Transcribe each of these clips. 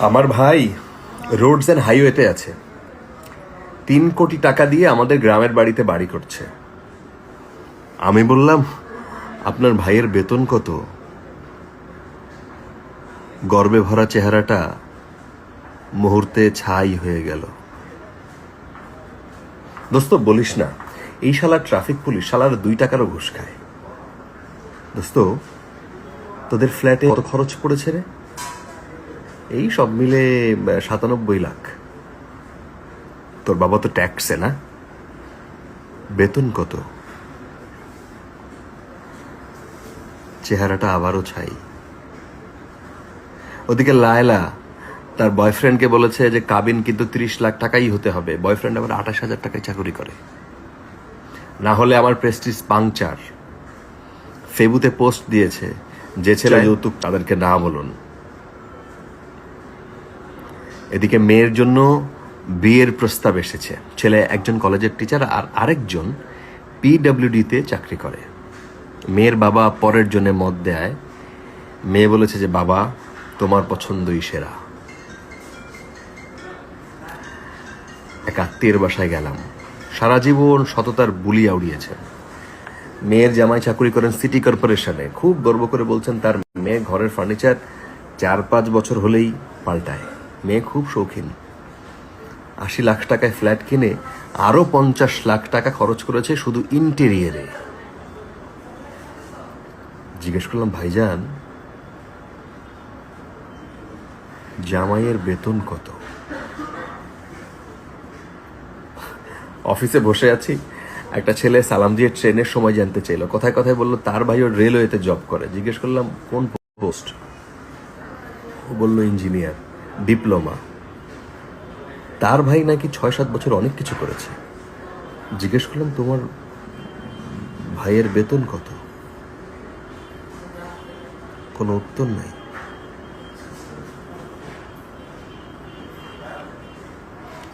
আমার ভাই roads and হাইওয়েতে আছে। তিন কোটি টাকা দিয়ে আমাদের গ্রামের বাড়িতে বাড়ি করছে। আমি বললাম, আপনার ভাইয়ের বেতন কত? গর্বে ভরা চেহারাটা মুহূর্তে ছাই হয়ে গেল। দোস্ত, বলিস না, এই শালার ট্রাফিক পুলিশ শালার দুই টাকারও ঘুষ খায়। দোস্ত, তোদের ফ্ল্যাটে কত খরচ পড়েছে রে? এই সব মিলে সাতানব্বই লাখ। তোর বাবা তো ট্যাক্সে না? বেতন কত? চেহারাটা আবারও ছাই। ওদিকে লায়লা তার বয়ফ্রেন্ডকে বলেছে যে কাবিন কিন্তু তিরিশ লাখ টাকাই হতে হবে। বয়ফ্রেন্ড আবার আঠাশ হাজার টাকায় চাকরি করে। না হলে আমার প্রেস্টিজ পাংচার। ফেবুতে পোস্ট দিয়েছে যে ছেলে যৌতুক তাদেরকে না বলুন। এদিকে মেয়ের জন্য বিয়ের প্রস্তাব এসেছে। ছেলে একজন কলেজের টিচার আর আরেকজন পিডব্লিউডিতে চাকরি করে। মেয়ের বাবা পরের জন্য মত দেয়। মেয়ে বলেছে যে, বাবা, তোমার পছন্দই সেরা। এক আত্মীয়ের বাসায় গেলাম। সারা জীবন সততার বুলি উড়িয়েছেন মেয়ের জামাই চাকরি করেন সিটি কর্পোরেশনে। খুব গর্ব করে বলছেন তার মেয়ে ঘরের ফার্নিচার চার পাঁচ বছর হলেই পাল্টায়। মেয়ে খুব শৌখিন। আশি লাখ টাকায় ফ্ল্যাট কিনে আরও পঞ্চাশ লাখ টাকা খরচ করেছে শুধু ইন্টেরিয়ারে। জিজ্ঞেস করলাম, ভাইজান, জামাইয়ের বেতন কত? অফিসে বসে আছি। একটা ছেলে সালাম দিয়ে ট্রেনের সময় জানতে চাইলো। কথায় কথায় বলল, তার ভাইও রেলওয়েতে জব করে। জিজ্ঞেস করলাম, কোন পোস্ট? ও বলল, ইঞ্জিনিয়ার। ডিপ্লোমা। তার ভাই নাকি ছয় সাত বছর অনেক কিছু করেছে। জিজ্ঞেস করলাম, তোমার ভাইয়ের বেতন কত? কোনো উত্তর নাই।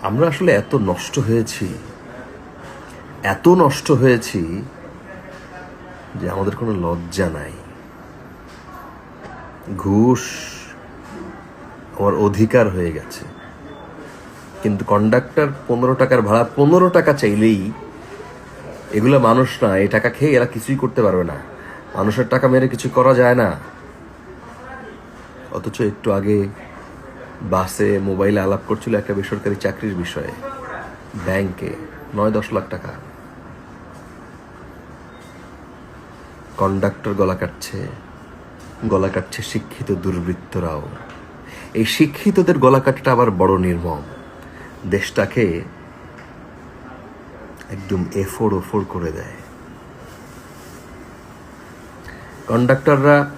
আমরা আসলে এত নষ্ট হয়েছি, এত নষ্ট হয়েছি যে আমাদের কোনো লজ্জা নাই। ঘুষ আমার অধিকার হয়ে গেছে। কিন্তু কন্ডাক্টর পনেরো টাকার ভাড়া, পনেরো টাকা চাইলেই এগুলো মানুষ না, এই টাকা খেয়ে এরা কিছুই করতে পারবে না। মানুষের টাকা মেরে কিছু করা যায় না। অথচ একটু আগে বাসে মোবাইলে আলাপ করছিল একটা বেসরকারি চাকরির বিষয়ে। ব্যাংকে নয় দশ লাখ টাকা। কন্ডাক্টর গলা কাটছে গলা কাটছে শিক্ষিত দুর্বৃত্তরাও। এই শিক্ষিতদের গলা কাটাটা আবার বড় নির্মম। দেশটাকে একদম এফোর ওফোর করে দেয়। কন্ডাক্টররা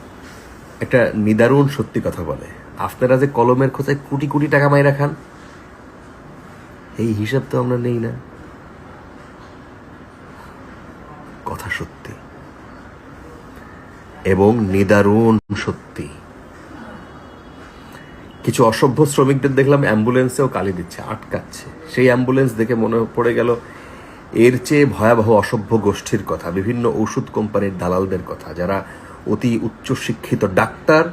একটা নিদারুণ সত্যি কথা বলে। আপনারা যে কলমের খোঁচায় কোটি কোটি টাকা মাইরা খান, এই হিসাব তো আমরা নেই না। কথা সত্যি। এবং নিদারুণ সত্যি। কিছু অসভ্য শ্রমিকদের দেখলাম অ্যাম্বুলেন্সেও কালি দিচ্ছে, আটকাচ্ছে। সেই অ্যাম্বুলেন্স দেখে মনে পড়ে গেল এর চেয়ে ভয়াবহ অসভ্য গোষ্ঠীর কথা, বিভিন্ন ওষুধ কোম্পানির দালালদের কথা, যারা অতি উচ্চ শিক্ষিত ডাক্তার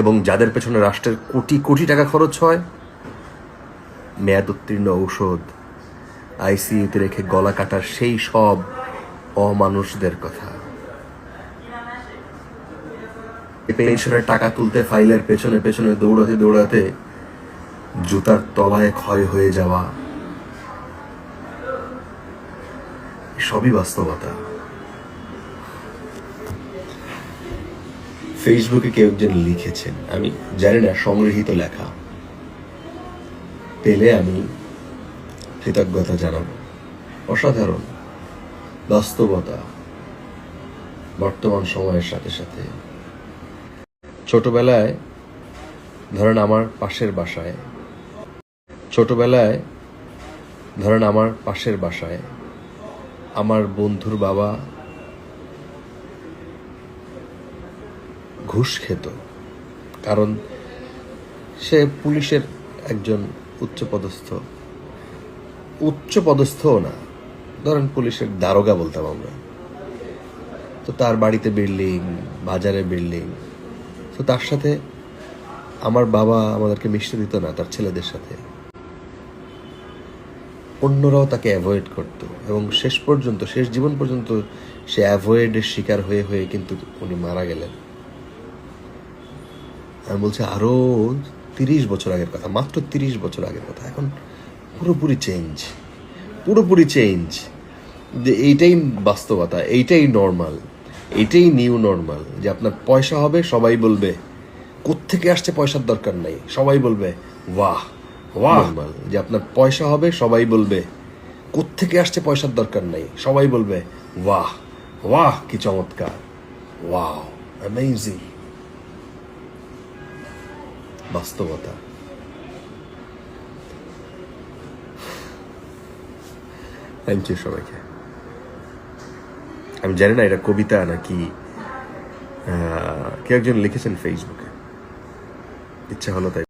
এবং যাদের পেছনে রাষ্ট্রের কোটি কোটি টাকা খরচ হয়। মেয়াদ উত্তীর্ণ ঔষধ, আইসিইউতে রেখে গলা কাটার সেই সব অমানুষদের কথা। পেনশনের টাকা তুলতে ফাইলের পেছনে পেছনে দৌড়াতে দৌড়াতে জুতার তলায় ক্ষয় হয়ে যাওয়া। সবই বাস্তবতা। ফেসবুকে কেউ একজন লিখেছেন, আমি জানি না, সংগৃহীত লেখা। পেলে আমি কৃতজ্ঞতা জানাব। অসাধারণ। বাস্তবতা। বর্তমান সময়ের সাথে সাথে ছোটবেলায়, ধরেন আমার পাশের বাসায়, ছোটবেলায়, ধরেন আমার পাশের বাসায়, আমার বন্ধুর বাবা ঘুষ খেত। কারণ সে পুলিশের একজন উচ্চপদস্থ। উচ্চপদস্থও না, ধরেন পুলিশের দারোগা বলতাম আমরা। তো তার বাড়িতে বিল্ডিং, বাজারে বিল্ডিং তো তার সাথে আমার বাবা আমাদেরকে মিশতে দিত না, তার ছেলেদের সাথে। অন্যরাও তাকে অ্যাভয়েড করত এবং শেষ পর্যন্ত, শেষ জীবন পর্যন্ত সে অ্যাভয়েডের শিকার হয়ে হয়ে কিন্তু উনি মারা গেলেন। আমি বলছি আরও তিরিশ বছর আগের কথা, মাত্র তিরিশ বছর আগের কথা। এখন পুরোপুরি চেঞ্জ পুরোপুরি চেঞ্জ যে এইটাই বাস্তবতা, এইটাই নর্মাল এইটাই নিউ নর্মাল যে আপনার পয়সা হবে সবাই বলবে কোত্থেকে আসছে পয়সার দরকার নাই? সবাই বলবে বাহ নর্মাল যে আপনার পয়সা হবে সবাই বলবে কোত্থেকে আসছে পয়সার দরকার নাই? সবাই বলবে বাহ বাহ কি চমৎকার ওয়াও অ্যামেজিং বাস্তবতা। থ্যাংক ইউ সবাইকে। আমি জানি না এটা কবিতা নাকি কেউ একজন লিখেছেন ফেসবুকে ইচ্ছা হলো তাই